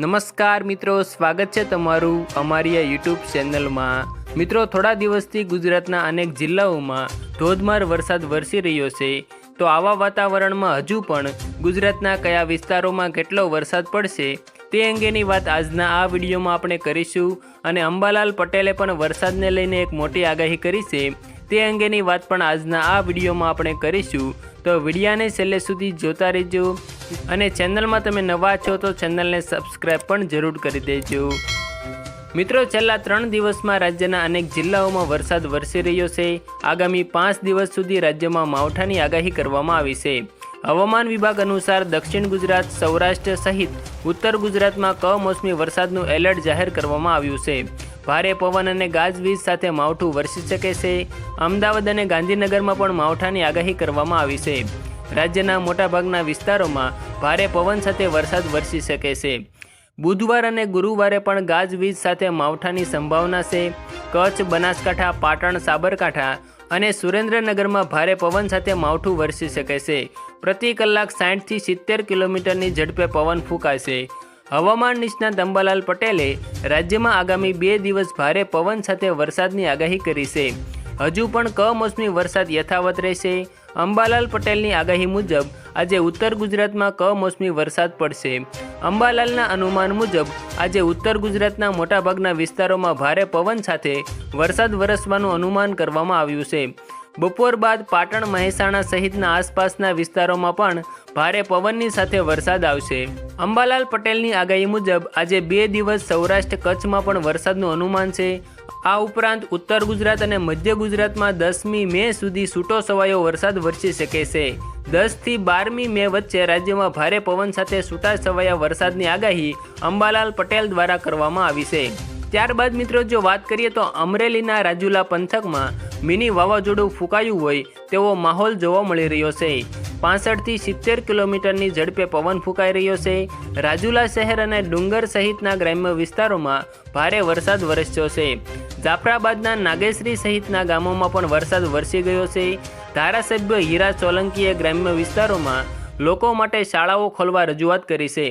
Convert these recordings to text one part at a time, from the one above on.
નમસ્કાર મિત્રો, સ્વાગત છે તમારું અમારી આ યુટ્યુબ ચેનલમાં મિત્રો, થોડા દિવસથી ગુજરાતના અનેક જિલ્લાઓમાં ધોધમાર વરસાદ વરસી રહ્યો છે. તો આવા વાતાવરણમાં હજુ પણ ગુજરાતના કયા વિસ્તારોમાં કેટલો વરસાદ પડશે, તે અંગેની વાત આજના આ વિડીયોમાં આપણે કરીશું. અને અંબાલાલ પટેલે પણ વરસાદને લઈને એક મોટી આગાહી કરી છે. તે અંગેની વાત પણ આજના આ વિડીયોમાં આપણે કરીશું. તો વિડીયાને છેલ્લે સુધી જોતા રહેજો. અને ચેનલમાં તમે નવા છો તો ચેનલને સબસ્ક્રાઈબ પણ જરૂર કરી દેજો. મિત્રો, છેલ્લા ત્રણ દિવસમાં રાજ્યના અનેક જિલ્લાઓમાં વરસાદ વરસી રહ્યો છે. આગામી પાંચ દિવસ સુધી રાજ્યમાં માવઠાની આગાહી કરવામાં આવી છે. હવામાન વિભાગ અનુસાર દક્ષિણ ગુજરાત, સૌરાષ્ટ્ર સહિત ઉત્તર ગુજરાતમાં કમોસમી વરસાદનું એલર્ટ જાહેર કરવામાં આવ્યું છે. ભારે પવન અને ગાજવીજ સાથે માવઠું વરસી શકે છે. અમદાવાદ અને ગાંધીનગરમાં પણ માવઠાની આગાહી કરવામાં આવી છે. રાજ્યના મોટાભાગના વિસ્તારોમાં ભારે પવન સાથે વરસાદ વરસી શકે છે. બુધવાર અને ગુરુવારે પણ ગાજવીજ સાથે માવઠાની સંભાવના છે. કચ્છ, બનાસકાંઠા, પાટણ, સાબરકાંઠા અને સુરેન્દ્રનગરમાં ભારે પવન સાથે માવઠું વરસી શકે છે. પ્રતિ કલાક સાઠથી સિત્તેર કિલોમીટરની ઝડપે પવન ફૂંકાશે. હવામાન નિષ્ણાત અંબાલાલ પટેલે રાજ્યમાં આગામી બે દિવસ ભારે પવન સાથે વરસાદની આગાહી કરી છે. હજુ પણ કમોસમી વરસાદ યથાવત રહેશે. અંબાલાલ પટેલની આગાહી મુજબ આજે ઉત્તર ગુજરાતમાં કમોસમી વરસાદ પડશે. અંબાલાલના અનુમાન મુજબ આજે ઉત્તર ગુજરાતના મોટાભાગના વિસ્તારોમાં ભારે પવન સાથે વરસાદ વરસવાનું અનુમાન કરવામાં આવ્યું છે. બપોર બાદ પાટણ મહેસાણા સહિતના આસપાસના વિસ્તારોમાં પણ ભારે પવનની સાથે વરસાદ આવશે. અંબાલાલ પટેલની આગાહી મુજબ આજે બે દિવસ સૌરાષ્ટ્ર કચ્છમાં પણ વરસાદનું અનુમાન છે. આ ઉપરાંત ઉત્તર ગુજરાત અને મધ્ય ગુજરાતમાં દસમી મે સુધી છૂટો સવાયો વરસાદ વરસી શકે છે. દસથી બારમી મે વચ્ચે રાજ્યમાં ભારે પવન સાથે છૂટા છવાયા વરસાદની આગાહી અંબાલાલ પટેલ દ્વારા કરવામાં આવી છે. ત્યારબાદ મિત્રો જો વાત કરીએ તો અમરેલીના રાજુલા પંથકમાં મિની વાવાઝોડું ફૂંકાયું હોય તેવો માહોલ જોવા મળી રહ્યો છે. પાસઠથી સિત્તેર કિલોમીટરની ઝડપે પવન ફૂંકાઈ રહ્યો છે. રાજુલા શહેર અને ડુંગર સહિતના ગ્રામ્ય વિસ્તારોમાં ભારે વરસાદ વરસ્યો છે. જાફરાબાદના નાગેશ્રી સહિતના ગામોમાં પણ વરસાદ વરસી ગયો છે. ધારાસભ્ય હીરા સોલંકીએ ગ્રામ્ય વિસ્તારોમાં લોકો માટે શાળાઓ ખોલવા રજૂઆત કરી છે.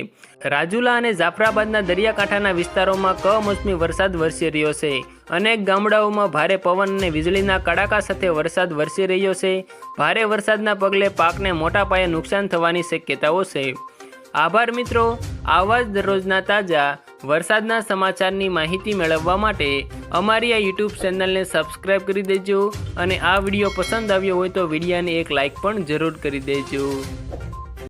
રાજુલા અને જાફરાબાદના દરિયાકાંઠાના વિસ્તારોમાં કમોસમી વરસાદ વરસી રહ્યો છે. અનેક ગામડાઓમાં ભારે પવન અને વીજળીના કડાકા સાથે વરસાદ વરસી રહ્યો છે. ભારે વરસાદના પગલે પાકને મોટા પાયે નુકસાન થવાની શક્યતાઓ છે. આભાર મિત્રો આવા જ દરરોજના તાજા, વરસાદના સમાચારની માહિતી મેળવવા માટે અમારી આ યુટ્યુબ ચેનલને સબસ્ક્રાઈબ કરી દેજો અને આ વીડિયો પસંદ આવ્યો હોય તો વિડીયાને એક લાઇક પણ જરૂર કરી દેજો.